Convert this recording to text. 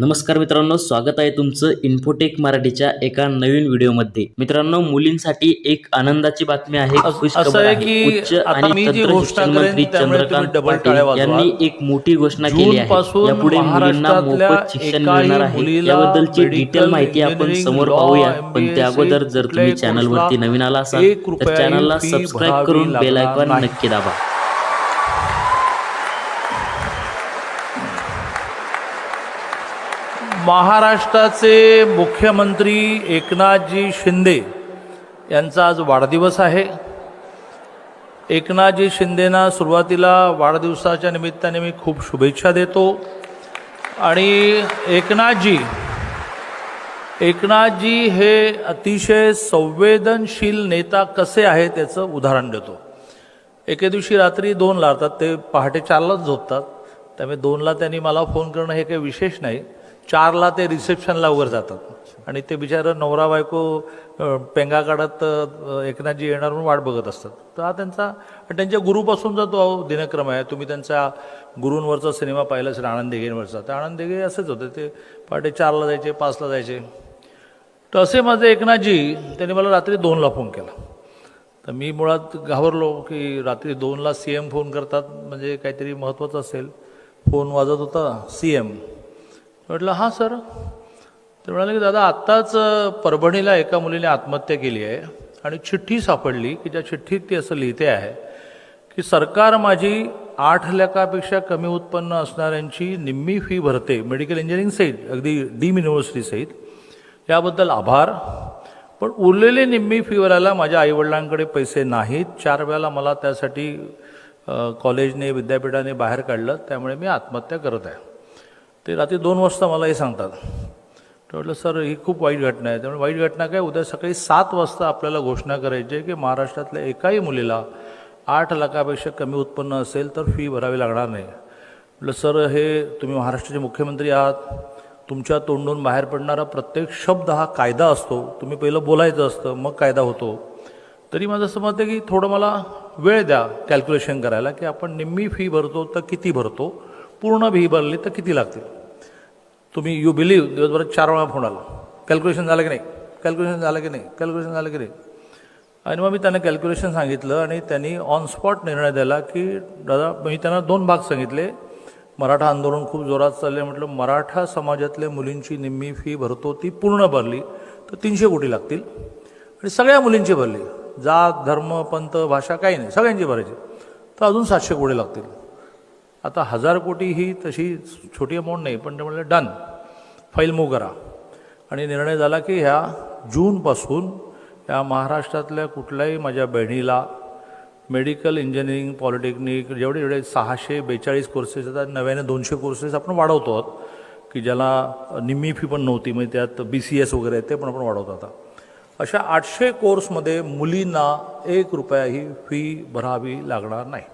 नमस्कार मित्रांनो स्वागत आहे तुमचं इन्फोटेक मराठीच्या एका नवीन व्हिडिओमध्ये. मित्रांनो मुलींसाठी एक आनंदाची बातमी आहे. उच्च आणि मंत्री चंद्रकांत पाटील. यांनी एक मोठी घोषणा केली आहे. यापुढे मुलींना मोफत शिक्षण मिळणार आहे. याबद्दलची डिटेल माहिती आपण समोर पाहूया. पण त्या अगोदर जर तुम्ही चॅनलवरती नवीन आला असाल तर चॅनलला सबस्क्राईब करून बेल आयकॉन. नक्की दाबा. महाराष्ट्राचे मुख्यमंत्री एकनाथजी शिंदे यांचा आज वाढदिवस आहे. एकनाथजी शिंदेना सुरुवातीला वाढदिवसाच्या निमित्ताने मी खूप शुभेच्छा देतो. आणि एकनाथजी एकनाथजी हे अतिशय संवेदनशील नेता कसे आहे त्याचं उदाहरण देतो. एके दिवशी रात्री दोनला अर्थात ते पहाटे चारलाच झोपतात त्यामुळे दोनला त्यांनी मला फोन करणं हे काही विशेष नाही. चारला ते रिसेप्शनला वगैरे जातात आणि ते बिचारं नवरा बायको पेंगा काढत एकनाथजी येणार म्हणून वाट बघत असतात. तर हा त्यांचा त्यांच्या त्यांच्या गुरुपासूनचा तो दिनक्रम आहे. तुम्ही त्यांचा गुरूंवरचा सिनेमा पाहिला असेल आनंद देगेंवरचा तर आनंद देगे असेच होते. ते पहाटे चारला जायचे पाचला जायचे. तर असे माझे एकनाथजी त्यांनी मला रात्री दोनला फोन केला. तर मी मुळात घाबरलो की रात्री दोनला सी एम फोन करतात म्हणजे काहीतरी महत्त्वाचं असेल. फोन वाजत होता सी एम. म्हटलं हां सर. ते म्हणाले की दादा आत्ताच परभणीला एका मुलीने आत्महत्या केली आहे आणि चिठ्ठी सापडली की ज्या चिठ्ठीत ती असं लिहिते आहे की सरकार माझी आठ लाखापेक्षा कमी उत्पन्न असणाऱ्यांची निम्मी फी भरते मेडिकल इंजिनिअरिंग सहित अगदी डीम युनिव्हर्सिटी सहित. याबद्दल आभार. पण उरलेली निम्मी फी भरायला माझ्या आईवडिलांकडे पैसे नाहीत. चार वेळेला मला त्यासाठी कॉलेजने विद्यापीठाने बाहेर काढलं. त्यामुळे मी आत्महत्या करत आहे. ते रात्री दोन वाजता मला हे सांगतात. तर म्हटलं सर ही खूप वाईट घटना आहे. त्यामुळे वाईट घटना काय उद्या सकाळी सात वाजता आपल्याला घोषणा करायची आहे की महाराष्ट्रातल्या एकाही मुलीला आठ लाखापेक्षा कमी उत्पन्न असेल तर फी भरावी लागणार नाही. म्हटलं सर हे तुम्ही महाराष्ट्राचे मुख्यमंत्री आहात. तुमच्या तोंडून बाहेर पडणारा प्रत्येक शब्द हा कायदा असतो. तुम्ही पहिलं बोलायचं असतं मग कायदा होतो. तरी माझं असं मत आहे की थोडं मला वेळ द्या कॅल्क्युलेशन करायला की आपण निम्मी फी भरतो तर किती भरतो? पूर्ण भी भरली तर किती लागतील? तुम्ही यू बिलीव्ह दिवसभरात चार वेळा फोन आला. कॅल्क्युलेशन झालं की नाही? कॅल्क्युलेशन झालं की नाही? कॅल्क्युलेशन झालं की नाही? आणि मग मी त्यांना कॅल्क्युलेशन सांगितलं आणि त्यांनी ऑन स्पॉट निर्णय दिला की दादा मी त्यांना दोन भाग सांगितले. मराठा आंदोलन खूप जोरात चालले म्हटलं मराठा समाजातल्या मुलींची निम्मी फी भरतो ती पूर्ण भरली तर तीनशे कोटी लागतील. आणि सगळ्या मुलींची भरली. जात धर्म पंथ भाषा काही नाही. सगळ्यांची भरायची. तर अजून सातशे कोटी लागतील. आता हजार कोटी ही तशी छोटी अमाऊंट नाही पण ते म्हणलं डन फाईल मूव्ह करा. आणि निर्णय झाला की ह्या जूनपासून या महाराष्ट्रातल्या कुठल्याही माझ्या बहिणीला मेडिकल इंजिनिअरिंग पॉलिटेक्निक जेवढे जेवढे सहाशे बेचाळीस कोर्सेस आता नव्याने दोनशे कोर्सेस आपण वाढवतो आहोत की ज्याला निम्मी फी पण नव्हती म्हणजे त्यात बी सी एस वगैरे आहेत ते पण आपण वाढवतो आता. अशा आठशे कोर्समध्ये मुलींना एक रुपयाही फी भरावी लागणार नाही.